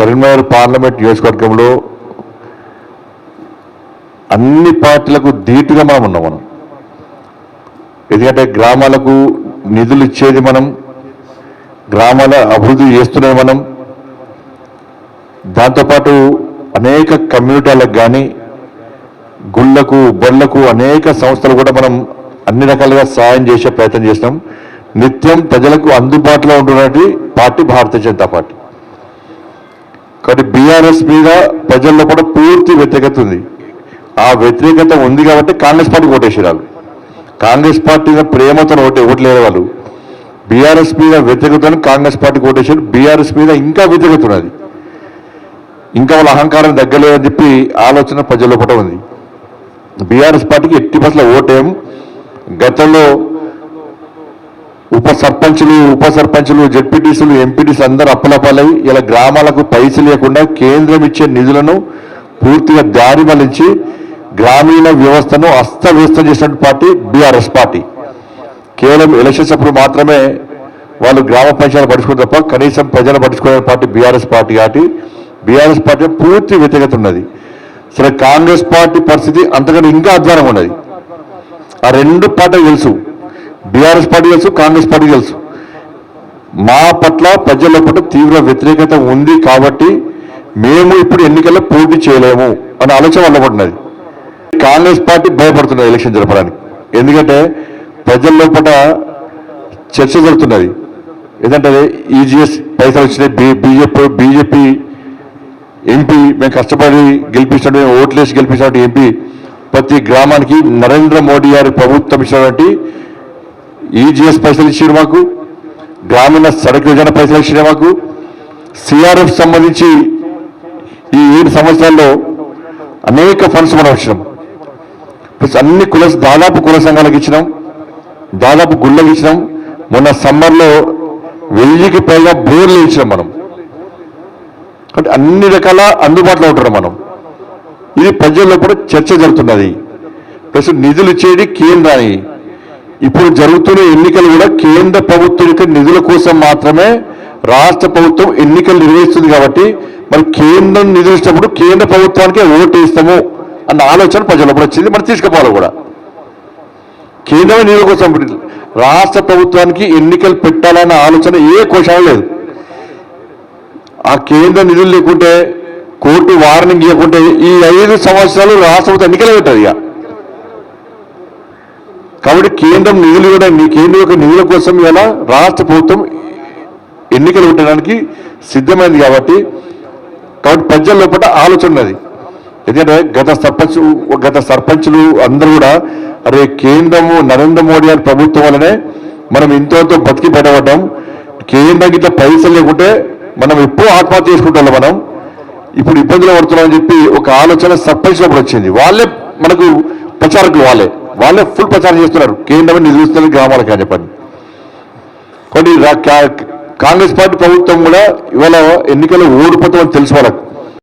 Karimnagar parliament నియోజకవర్గంలో అన్ని పార్టీలకు ధీటుగా మనం ఉన్నాం మనం. ఎందుకంటే గ్రామాలకు నిధులు ఇచ్చేది మనం గ్రామాల అభివృద్ధి చేస్తున్నది మనం. దాంతోపాటు అనేక కమ్యూనిటీలకు కానీ గుళ్ళకు బొళ్ళకు అనేక సంస్థలు కూడా మనం అన్ని రకాలుగా సాయం చేసే ప్రయత్నం చేసినాం. నిత్యం ప్రజలకు అందుబాటులో ఉంటున్నటువంటి పార్టీ భారతీయ జనతా పార్టీ. కాబట్టి బీఆర్ఎస్ మీద ప్రజల్లో కూడా పూర్తి వ్యతిరేకత ఉంది. ఆ వ్యతిరేకత ఉంది కాబట్టి కాంగ్రెస్ పార్టీ ఓటేసారు కాంగ్రెస్ పార్టీ మీద ప్రేమతో ఓటే ఓట్లేరు వాళ్ళు. బీఆర్ఎస్ మీద వ్యతిరేకతను కాంగ్రెస్ పార్టీకి ఓటేసారు బీఆర్ఎస్ మీద ఇంకా వ్యతిరేకత ఉన్నది. ఇంకా వాళ్ళ అహంకారం తగ్గలేదని చెప్పి ఆలోచన ప్రజల్లో కూడా ఉంది. బీఆర్ఎస్ పార్టీకి ఎట్టి బస్సులో ఓటేం గతంలో సర్పంచులు ఉప సర్పంచులు జెడ్పీటీసీలు ఎంపీటీసీలు అందరూ అప్పులపాలై ఇలా గ్రామాలకు పైసలు లేకుండా కేంద్రం ఇచ్చే నిధులను పూర్తిగా దారి మళ్ళించి గ్రామీణ వ్యవస్థను అస్తవ్యస్తం చేసిన పార్టీ బీఆర్ఎస్ పార్టీ. కేవలం ఎలక్షన్స్ అప్పుడు మాత్రమే వాళ్ళు గ్రామ పంచాయతీలు పట్టించుకుని తప్ప కనీసం ప్రజలు పట్టించుకునే పార్టీ బీఆర్ఎస్ పార్టీ కాబట్టి బీఆర్ఎస్ పార్టీ పూర్తి వ్యతిరేకత ఉన్నది. సరే కాంగ్రెస్ పార్టీ పరిస్థితి అంతకంటే ఇంకా అధ్వానంగా ఉన్నది. ఆ రెండు పార్టీ తెలుసు. బీఆర్ఎస్ పార్టీ తెలుసు కాంగ్రెస్ పార్టీ తెలుసు. మా పట్ల ప్రజల పట్ల తీవ్ర వ్యతిరేకత ఉంది కాబట్టి మేము ఇప్పుడు ఎన్నికల్లో పోటీ చేయలేము అనే ఆలోచన వల్లబడినది. కాంగ్రెస్ పార్టీ భయపడుతున్నది ఎలక్షన్ జరపడానికి. ఎందుకంటే ప్రజల లోపల చర్చ జరుగుతున్నది. ఏంటంటే ఈజీఎస్ పైసలు వచ్చినాయి బీ బీజేపీ బీజేపీ ఎంపీ మేము కష్టపడి గెలిపించినట్టు ఓట్లేసి గెలిపించినట్టు ఎంపీ ప్రతి గ్రామానికి నరేంద్ర మోడీ గారి ప్రభుత్వం ఇచ్చినటువంటి ఈజీఎస్ పైసలు ఇచ్చారు మాకు. గ్రామీణ సడక్ యోజన పైసలు ఇచ్చిన మాకు. సిఆర్ఎఫ్ సంబంధించి ఈ ఏడు సంవత్సరాల్లో అనేక ఫండ్స్ మనం ఇచ్చినాం. ప్లస్ అన్ని కుల దాదాపు కుల సంఘాలకు ఇచ్చినాం. దాదాపు గుళ్ళకి ఇచ్చినాం. మొన్న సమ్మర్లో వెయ్యికి పైగా బోర్లు ఇచ్చినాం మనం. అంటే అన్ని రకాల అందుబాటులో ఉంటారు మనం. ఇది ప్రజల్లో కూడా చర్చ జరుగుతున్నది. ప్లస్ నిధులు ఇచ్చేది కేంద్రాన్ని ఇప్పుడు జరుగుతున్న ఎన్నికలు కూడా కేంద్ర ప్రభుత్వం యొక్క నిధుల కోసం మాత్రమే రాష్ట్ర ప్రభుత్వం ఎన్నికలు నిర్వహిస్తుంది కాబట్టి మరి కేంద్రం నిధులు కేంద్ర ప్రభుత్వానికే ఓటు ఇస్తాము అన్న ఆలోచన ప్రజల్లో వచ్చింది. మరి తీసుకుపోవాలి కూడా. కేంద్రం నిధుల కోసం రాష్ట్ర ప్రభుత్వానికి ఎన్నికలు పెట్టాలన్న ఆలోచన ఏ కోశాలు లేదు. ఆ కేంద్ర నిధులు లేకుంటే కోర్టు వార్నింగ్ ఇవ్వకుంటే ఈ ఐదు సంవత్సరాలు రాష్ట్ర ప్రభుత్వం ఎన్నికలు పెట్టదు ఇక. కాబట్టి కేంద్రం నిధులు కూడా నీ కేంద్రం యొక్క నిధుల కోసం ఇలా రాష్ట్ర ప్రభుత్వం ఎన్నికలు పెట్టడానికి సిద్ధమైంది కాబట్టి కాబట్టి ప్రజల లోపల ఆలోచన ఉన్నది. ఎందుకంటే గత సర్పంచ్ గత సర్పంచ్లు అందరూ కూడా అరే కేంద్రము నరేంద్ర మోడీ గారి ప్రభుత్వం వల్లనే మనం ఇంతో బతికి పెట్టబడ్డాం కేంద్రం గిట్ల పైసలు లేకుంటే మనం ఎప్పుడూ ఆత్మహత్య చేసుకుంటాం మనం. ఇప్పుడు ఇబ్బందులు పడుతున్నామని చెప్పి ఒక ఆలోచన సర్పంచ్ లోపల వచ్చింది. వాళ్ళే మనకు ప్రచారకులు వాళ్ళే. వాళ్ళే ఫుల్ ప్రచారం చేస్తున్నారు. కేంద్రం నిధులుస్తున్నారు గ్రామాలకు అని చెప్పండి. కొన్ని రా- కా- కాంగ్రెస్ పార్టీ ప్రభుత్వం కూడా ఇవాళ ఎన్నికల్లో ఓడిపోతామని తెలుసు వాళ్ళకు.